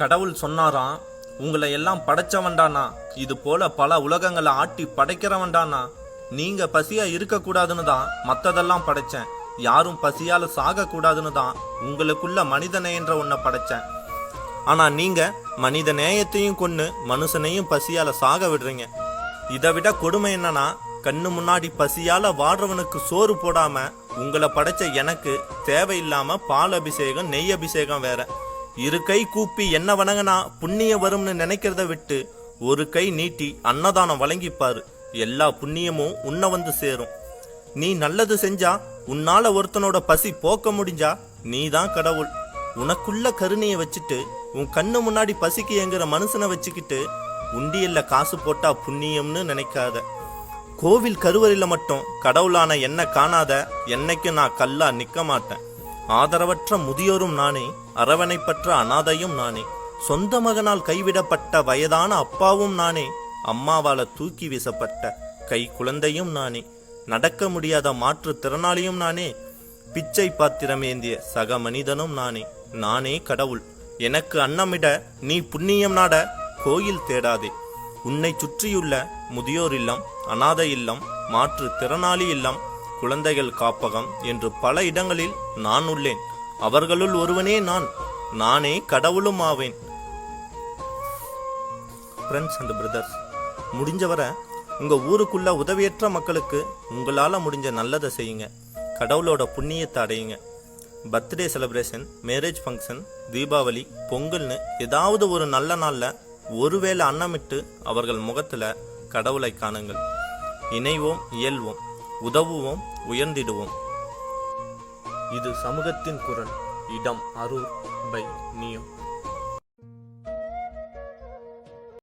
கடவுள் சொன்னாராம் உங்களை எல்லாம் படைச்சவன்டானா? இது போல பல உலகங்களை ஆட்டி படைக்கிறவன்டானா? நீங்க பசியா இருக்கக்கூடாதுன்னு தான் மற்றதெல்லாம் படைச்சேன். யாரும் பசியால சாகக்கூடாதுன்னு தான் உங்களுக்குள்ள மனித நேயன்ற ஒன்ன படைச்சேன். ஆனா நீங்க மனித நேயத்தையும் கொண்டு மனுஷனையும் பசியால சாக விடுறீங்க. இதை விட கொடுமை என்னன்னா கண்ணு முன்னாடி பசியால வாடுறவனுக்கு சோறு போடாம உங்களை படைச்ச எனக்கு தேவையில்லாம பால் அபிஷேகம் நெய் அபிஷேகம் வேற. இரு கை கூப்பி என்ன வணங்கினா புண்ணியம் வரும்னு நினைக்கிறத விட்டு ஒரு கை நீட்டி அன்னதானம் வழங்கிப்பாரு. எல்லா புண்ணியமும் உன்னை வந்து சேரும். நீ நல்லது செஞ்சா உன்னால ஒருத்தனோட பசி போக்க முடிஞ்சா நீ தான் கடவுள். உனக்குள்ள கருணையை வச்சுட்டு உன் கண்ணு முன்னாடி பசிக்கு எங்கிற மனுஷனை வச்சுக்கிட்டு உண்டியல்ல காசு போட்டா புண்ணியம்னு நினைக்காத. கோவில் கருவறையில் மட்டும் கடவுளான என்ன காணாத என்னைக்கு நான் கல்லா நிற்க மாட்டேன். ஆதரவற்ற முதியோரும் நானே அரவணைப்பற்ற அனாதையும் நானே. சொந்த மகனால் கைவிடப்பட்ட வயதான அப்பாவும் நானே அம்மாவால தூக்கி வீசப்பட்ட கை குழந்தையும் நானே. நடக்க முடியாத மாற்று திறனாளியும் நானே. பிச்சை பாத்திரம் ஏந்திய சக மனிதனும் நானே. நானே கடவுள். எனக்கு அன்னமிட நீ புண்ணியம் நாட கோயில் தேடாதே. உன்னை சுற்றியுள்ள முதியோர் இல்லம் அனாதை இல்லம் மாற்று திறனாளி இல்லம் குழந்தைகள் காப்பகம் என்று பல இடங்களில் நான் உள்ளேன். அவர்களுள் ஒருவனே நான் நானே கடவுளும் ஆவேன். ஃப்ரெண்ட்ஸ் அண்ட் பிரதர்ஸ் முடிஞ்சவரை உங்க ஊருக்குள்ள உதவியற்ற மக்களுக்கு உங்களால முடிஞ்ச நல்லதை செய்யுங்க. கடவுளோட புண்ணியத்தை அடையுங்க. Birthday celebration marriage function Deepavali பொங்கல்னு ஏதாவது ஒரு நல்ல நாளில் ஒருவேளை அன்னமிட்டு அவர்கள் முகத்தில் கடவுளை காணுங்கள். இணைவோம் இயல்வோம். உதவுவோம் உயர்ந்திடுவோம். இது சமூகத்தின் குரல். இடம் அரூர் பை நியோ